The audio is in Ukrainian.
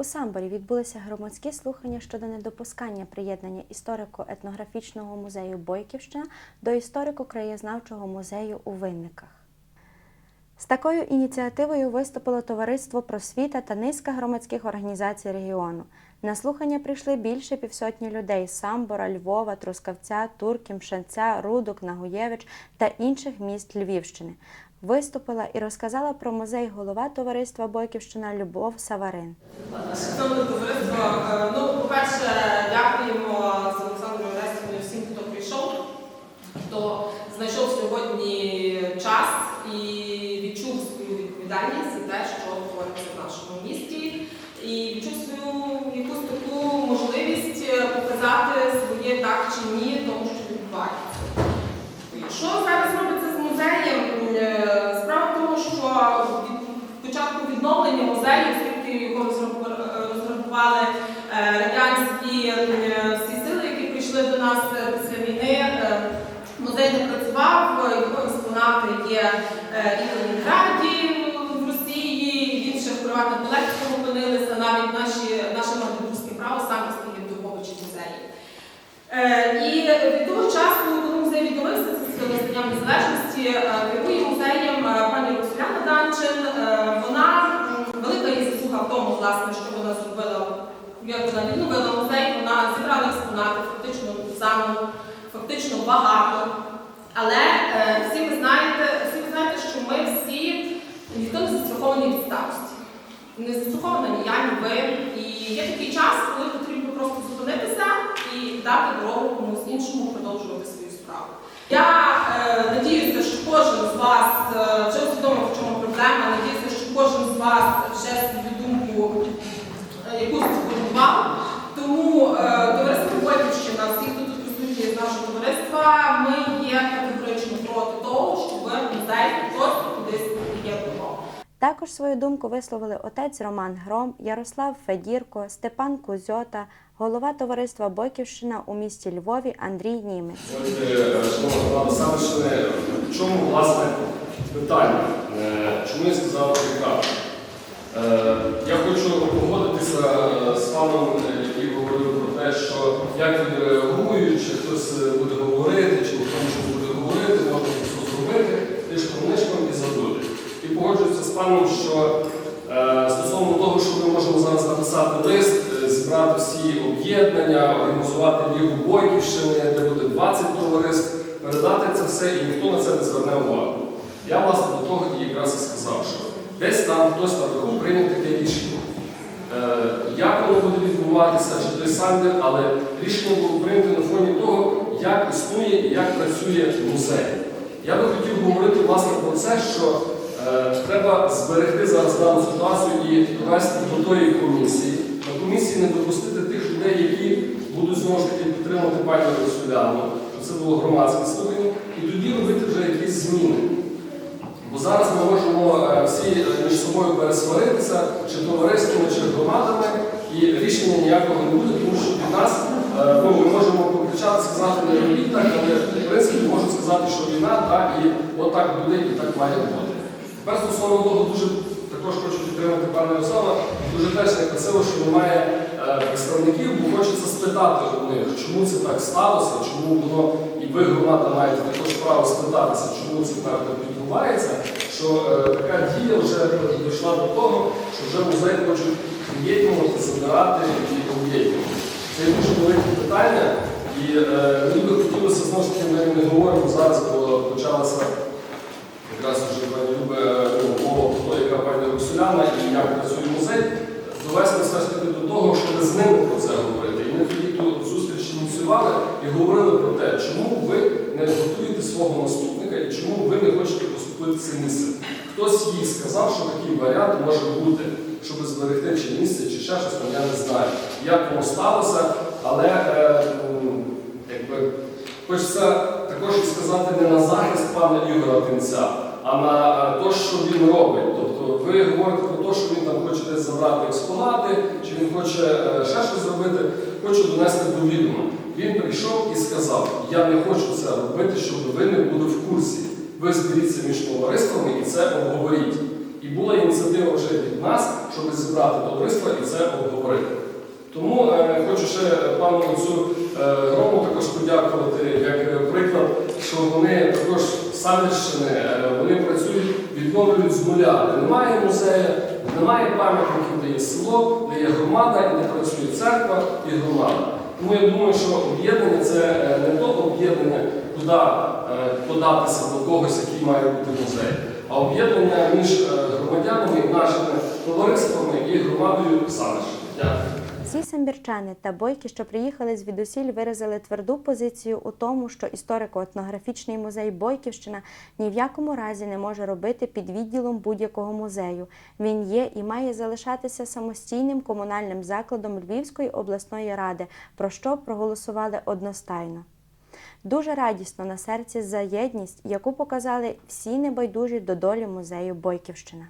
У Самборі відбулися громадські слухання щодо недопускання приєднання історико-етнографічного музею Бойківщина до історико-краєзнавчого музею у Винниках. З такою ініціативою виступило товариство просвіта та низка громадських організацій регіону. На слухання прийшли більше півсотні людей з Самбора, Львова, Трускавця, Турків, Мшанця, Рудок, Нагуєвич та інших міст Львівщини. Виступила і розказала про музей голова товариства Бойківщина Любов Саварин. Шановне товариство, е, ну, по-перше, дякуємо з Олександрою Орестівною всім, хто прийшов, хто знайшов сьогодні час і відчув свою відповідальність за те, що твориться в нашому місті, і відчув свою якусь таку можливість е, своє так чи ні тому, що відбувається. Що зараз робиться з музеєм? Е, Справа в тому, що від початку відновлення музею, оскільки його розграбу- розграбували е, радянські е, всі сили, які прийшли до нас е, після війни, е, музей не працював, е, його експонати є е, і в Ленінграді, в Росії, і в інших приватних колекціях опинилися, навіть наші, наше магдебурзьке право саме стоїть в Духовичі музеї. Е, І від того часу, коли музей відновився, це з настанням незалежності, е, керує музеєм е, пані Роксоляна Данчин. Е, Вона велика її заслуга в тому, власне, що вона зробила, як вона відновила музей, вона зібрала експонати фактично заново, фактично багато. Але е, всі ви знаєте, всі ви знаєте, що ми всі ніхто не застрахований від старості. Не застрахована ні я, ні ви. І є такий час, коли потрібно просто зупинитися і дати дорогу комусь іншому продовжувати свою справу. Я е, надіюся, що кожен з вас е, вже усвідомив, в чому проблема. Надіюся, що кожен з вас вже свою думку е, якусь сформував. Тому е, товариство Бойківщина, всі, хто тут присутні з нашого товариства, ми є категорично проти того, щоб музей просто кудись приєднував. Також свою думку висловили отець Роман Гром, Ярослав Федірко, Степан Кузьота, голова товариства Бойківщина у місті Львові Андрій Німець. Отже, шановна влада в чому власне питання? Е, Чому я сказав прекрасно? Е, Я хочу погодитися е, з паном, який говорив про те, що як він реагує, чи хтось буде говорити, чи нічого буде говорити, можна все зробити, тишком-нишком і забути. І погоджуюся з паном, що стосовно того, що ми можемо зараз написати лист, зібрати всі об'єднання, організувати Лігу Бойківщини, де буде 20 товариств, передати це все, і ніхто на це не зверне увагу. Я, власне, до того якраз і сказав, що десь там хтось наверху прийняв таке рішення. Е, Як воно буде відбуватися, чи той самий, але рішення було прийнято на фоні того, як існує і як працює музей. Я би хотів говорити власне про це, що е, треба зберегти зараз дану ситуацію і довести до тої комісії. На комісії не допустити тих людей, які будуть знову ж таки підтримувати пані Росуляну, щоб це було громадське слухання, і тоді робити вже якісь зміни. Зараз ми можемо е, всі е, між собою пересваритися, чи товариствами, чи громадами, і рішення ніякого не буде, тому що від нас е, ну, ми можемо покричати, сказати не робіть так, але в принципі можу сказати, що війна, так, і от буде, і так має бути. Тепер стосовно того, дуже також хочу підтримати пана Ярослава, дуже теж некрасиво, що немає представників, бо хочеться спитати у них, чому це так сталося, чому воно, і ви, громада, маєте також право спитатися, чому це так відбувається, що е, така дія вже дійшла до того, що вже музей хочуть приєднувати, забирати і об'єднувати. Це дуже велике питання, і е, мені би хотілося знову ж таки, ми не говоримо зараз, бо почалася якраз вже Любе ну, мова про те, яка пані Роксоляна і як працює музей, довести все ж таки до того, щоб з ними про це говорити. І ми тоді ту зустріч ініціювали і говорили про те, чому ви не готуєте свого наступника і чому ви не хочете поступити це місце. Хтось їй сказав, що такий варіант може бути, щоб зберегти чи місце, чи ще щось, я не знаю, як воно сталося, але е, якби, хочеться також сказати не на захист пана Ігора Тинця, а на те, що він робить. Тобто ви говорите про те, що він там хоче десь забрати експонати, чи він хоче е, ще щось зробити, хочу донести до відома. Він прийшов і сказав, я не хочу це робити, щоб ви не були в курсі. Ви зберіться між товариствами і це обговоріть. І була ініціатива вже від нас, щоб зібрати товариство і це обговорити. Тому е, хочу ще пану отцю е, Грому також подякувати як е, приклад, що вони також Самірщини, е, вони працюють, відновлюють з нуля. Немає музею, немає пам'ятників, де є село, де є громада, де працює церква і громада. Тому я думаю, що об'єднання це е, не то об'єднання, куди е, податися до когось, який має бути музей, а об'єднання між громадянами, нашими товариствами і громадою Самірщини. Дякую. Всі самбірчани та бойки, що приїхали звідусіль, виразили тверду позицію у тому, що історико-етнографічний музей Бойківщина ні в якому разі не може робити під відділом будь-якого музею. Він є і має залишатися самостійним комунальним закладом Львівської обласної ради, про що проголосували одностайно. Дуже радісно на серці за єдність, яку показали всі небайдужі до долі музею Бойківщина.